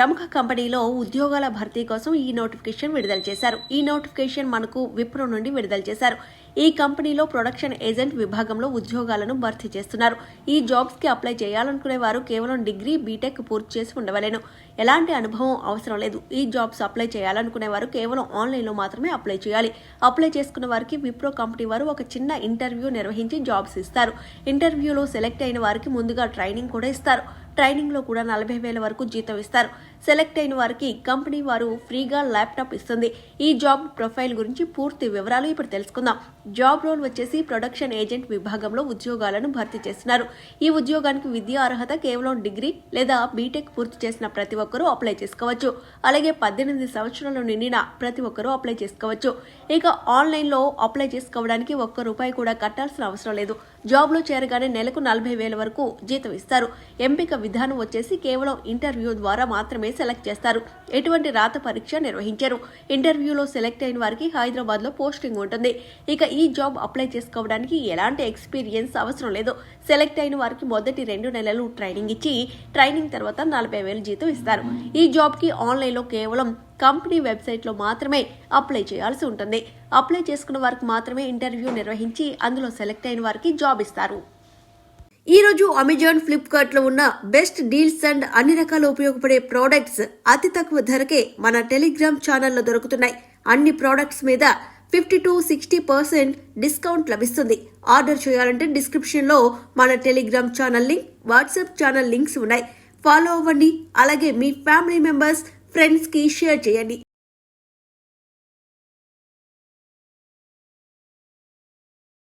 ప్రముఖ కంపెనీలో ఉద్యోగాల భర్తీ కోసం ఈ నోటిఫికేషన్ విడుదల చేశారు. ఈ నోటిఫికేషన్ మనకు విప్రో నుండి విడుదల చేశారు. ఈ కంపెనీలో ప్రొడక్షన్ ఏజెంట్ విభాగంలో ఉద్యోగాలను భర్తీ చేస్తున్నారు. ఈ జాబ్స్కి అప్లై చేయాలనుకునే వారు కేవలం డిగ్రీ బీటెక్ పూర్తి చేసి ఉండవలేను. ఎలాంటి అనుభవం అవసరం లేదు. ఈ జాబ్స్ అప్లై చేయాలనుకునే వారు కేవలం ఆన్లైన్లో మాత్రమే అప్లై చేయాలి. అప్లై చేసుకున్న వారికి విప్రో కంపెనీ వారు ఒక చిన్న ఇంటర్వ్యూ నిర్వహించి జాబ్స్ ఇస్తారు. ఇంటర్వ్యూలో సెలెక్ట్ అయిన వారికి ముందుగా ట్రైనింగ్ కూడా ఇస్తారు. ట్రైనింగ్లో కూడా నలభై వేల వరకు జీతం ఇస్తారు. సెలెక్ట్ అయిన వారికి కంపెనీ వారు ఫ్రీగా ల్యాప్టాప్ ఇస్తుంది. ఈ జాబ్ ప్రొఫైల్ గురించి పూర్తి వివరాలు ఇప్పుడు తెలుసుకుందాం. జాబ్ రోల్ వచ్చేసి ప్రొడక్షన్ ఏజెంట్ విభాగంలో ఉద్యోగాలను భర్తీ చేస్తున్నారు. ఈ ఉద్యోగానికి విద్యా అర్హత కేవలం డిగ్రీ లేదా బీటెక్ పూర్తి చేసిన ప్రతి ఒక్కరూ అప్లై చేసుకోవచ్చు. అలాగే పద్దెనిమిది సంవత్సరాలు నిండిన ప్రతి ఒక్కరూ అప్లై చేసుకోవచ్చు. ఇక ఆన్లైన్లో అప్లై చేసుకోవడానికి ఒక్క రూపాయి కూడా కట్టాల్సిన అవసరం లేదు. జాబ్లో చేరగానే నెలకు నలభై వేల వరకు జీతం ఇస్తారు. ఎంపిక విధానం వచ్చేసి కేవలం ఇంటర్వ్యూ ద్వారా మాత్రమే సెలెక్ట్ చేస్తారు. ఎటువంటి రాత పరీక్ష నిర్వహించారు. ఇంటర్వ్యూలో సెలెక్ట్ అయిన వారికి హైదరాబాద్లో పోస్టింగ్ ఉంటుంది. ఇక ఈ జాబ్ అప్లై చేసుకోవడానికి ఎలాంటి ఎక్స్పీరియన్స్ అవసరం లేదు. సెలెక్ట్ అయిన వారికి మొదటి రెండు నెలలు ట్రైనింగ్ ఇచ్చి ట్రైనింగ్ తర్వాత నలభై వేలు జీతం ఇస్తారు. ఈ జాబ్కి ఆన్లైన్లో కేవలం కంపెనీ వెబ్సైట్లో మాత్రమే అప్లై చేయాల్సి ఉంటుంది. అప్లై చేసుకున్న వారికి మాత్రమే ఇంటర్వ్యూ నిర్వహించి అందులో సెలెక్ట్ అయిన వారికి జాబ్ ఇస్తారు. ఈ రోజు అమెజాన్ ఫ్లిప్కార్ట్లో ఉన్న బెస్ట్ డీల్స్ అండ్ అన్ని రకాల ఉపయోగపడే ప్రోడక్ట్స్ అతి తక్కువ ధరకే మన టెలిగ్రామ్ ఛానల్లో దొరుకుతున్నాయి. అన్ని ప్రోడక్ట్స్ మీద fifty to sixty percent discount లభిస్తుంది. ఆర్డర్ చేయాలంటే డిస్క్రిప్షన్లో మన Telegram channel link WhatsApp channel links ఉన్నాయి. ఫాలో అవ్వండి. అలాగే మీ ఫ్యామిలీ మెంబర్స్ ఫ్రెండ్స్కి షేర్ చేయండి.